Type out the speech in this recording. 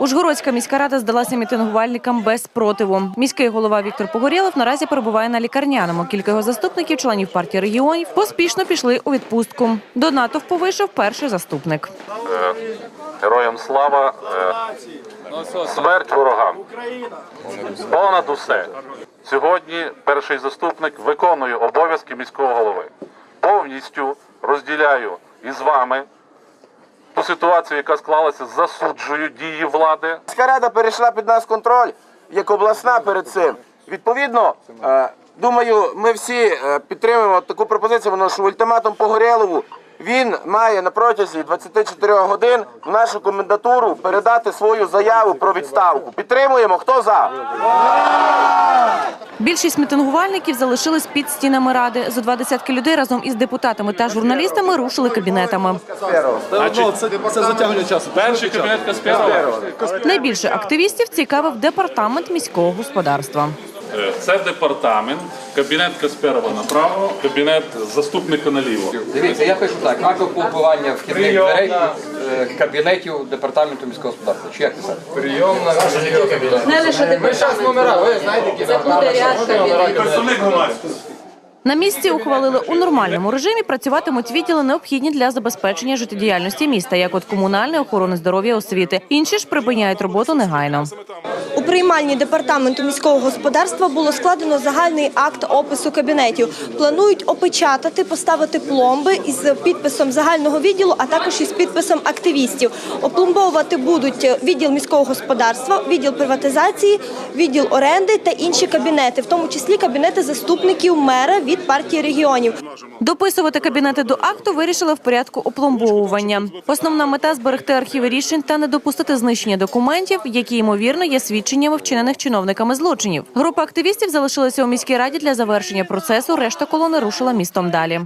Ужгородська міська рада здалася мітингувальникам без спротиву. Міський голова Віктор Погорєлов наразі перебуває на лікарняному. Кілька його заступників, членів партії регіонів, поспішно пішли у відпустку. До натовпу вийшов перший заступник. Е, Героям слава, е, смерть ворогам. Понад усе. Сьогодні перший заступник виконує обов'язки міського голови. Повністю розділяю із вами ту ситуацію, яка склалася, засуджую дії влади. Міська рада перейшла під нас контроль, як обласна перед цим. Відповідно, е, думаю, ми всі е, підтримуємо таку пропозицію, воно що ультиматум Погорєлову. Він має на протязі 24 годин в нашу комендатуру передати свою заяву про відставку. Підтримуємо. Хто за? Більшість мітингувальників залишились під стінами ради. Зо два десятки людей разом із депутатами та журналістами рушили кабінетами. Це, це затягування часу. Перший кабінет. Найбільше активістів цікавив департамент міського господарства. Е, Це департамент, кабінет Касперова направо, кабінет заступника наліво. Дивіться, я пишу так, акт побування вхідних дверей е, кабінетів департаменту міського господарства. Чи як писати? Не лише департамент. Це буде ряд кабінетів. На місці ухвалили у нормальному режимі працюватимуть відділи необхідні для забезпечення життєдіяльності міста, як от комунальної охорони здоров'я освіти. Інші ж припиняють роботу негайно. У приймальні департаменту міського господарства було складено загальний акт опису кабінетів. Планують опечатати, поставити пломби із підписом загального відділу, а також із підписом активістів. Опломбовувати будуть відділ міського господарства, відділ приватизації, відділ оренди та інші кабінети, в тому числі кабінети заступників мера від партії регіонів. Дописувати кабінети до акту вирішили в порядку опломбовування. Основна мета зберегти архіви рішень та не допустити знищення документів, які ймовірно є свідченнями вчинених чиновниками злочинів. Група активістів залишилася у міській раді для завершення процесу. Решта колони рушила містом далі.